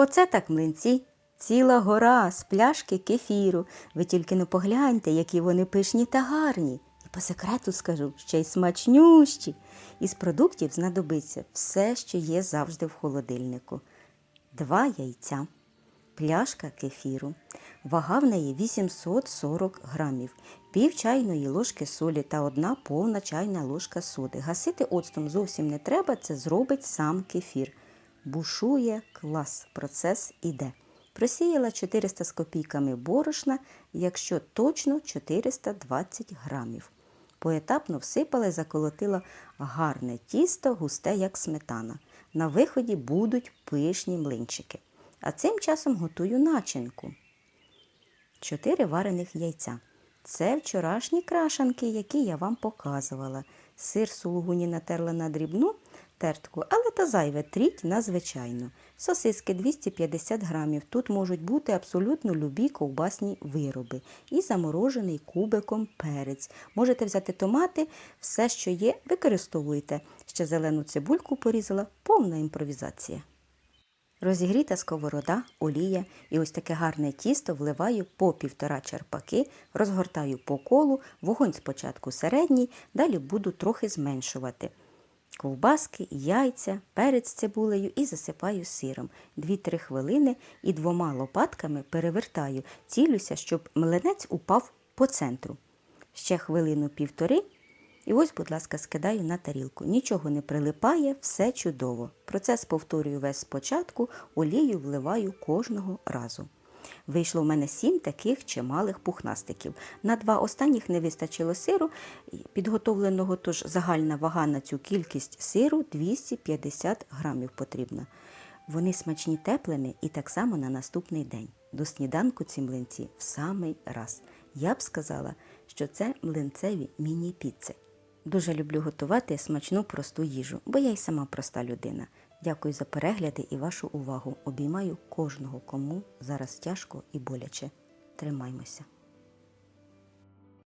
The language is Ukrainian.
Оце так млинці. Ціла гора з пляшки кефіру. Ви тільки не погляньте, які вони пишні та гарні. І по секрету скажу, ще й смачнющі. Із продуктів знадобиться все, що є завжди в холодильнику. Два яйця, пляшка кефіру. Вага в неї 840 грамів, пів чайної ложки солі та одна повна чайна ложка соди. Гасити оцтом зовсім не треба, це зробить сам кефір. Бушує клас, процес іде. Просіяла 400 з копійками борошна, якщо точно 420 грамів. Поетапно всипала і заколотила гарне тісто, густе, як сметана. На виході будуть пишні млинчики. А цим часом готую начинку. 4 варених яйця. Це вчорашні крашанки, які я вам показувала. Сир сулугуні натерла на дрібну тертку, але та зайве тріть на звичайну. Сосиски 250 грамів. Тут можуть бути абсолютно любі ковбасні вироби. І заморожений кубиком перець. Можете взяти томати, все, що є, використовуйте. Ще зелену цибульку порізала, повна імпровізація. Розігріта сковорода, олія і ось таке гарне тісто вливаю по півтора черпаки, розгортаю по колу, вогонь спочатку середній, далі буду трохи зменшувати. Ковбаски, яйця, перець з цибулею і засипаю сиром. 2-3 хвилини і двома лопатками перевертаю, цілюся, щоб млинець упав по центру. Ще хвилину півтори і ось, будь ласка, скидаю на тарілку. Нічого не прилипає, все чудово. Процес повторюю весь спочатку, олію вливаю кожного разу. Вийшло в мене сім таких чималих пухнастиків. На два останніх не вистачило сиру, підготовленого, тож загальна вага на цю кількість сиру 250 грамів потрібна. Вони смачні теплими і так само на наступний день. До сніданку ці млинці в самий раз. Я б сказала, що це млинцеві міні-піци. Дуже люблю готувати смачну просту їжу, бо я й сама проста людина. Дякую за перегляди і вашу увагу. Обіймаю кожного, кому зараз тяжко і боляче. Тримаймося.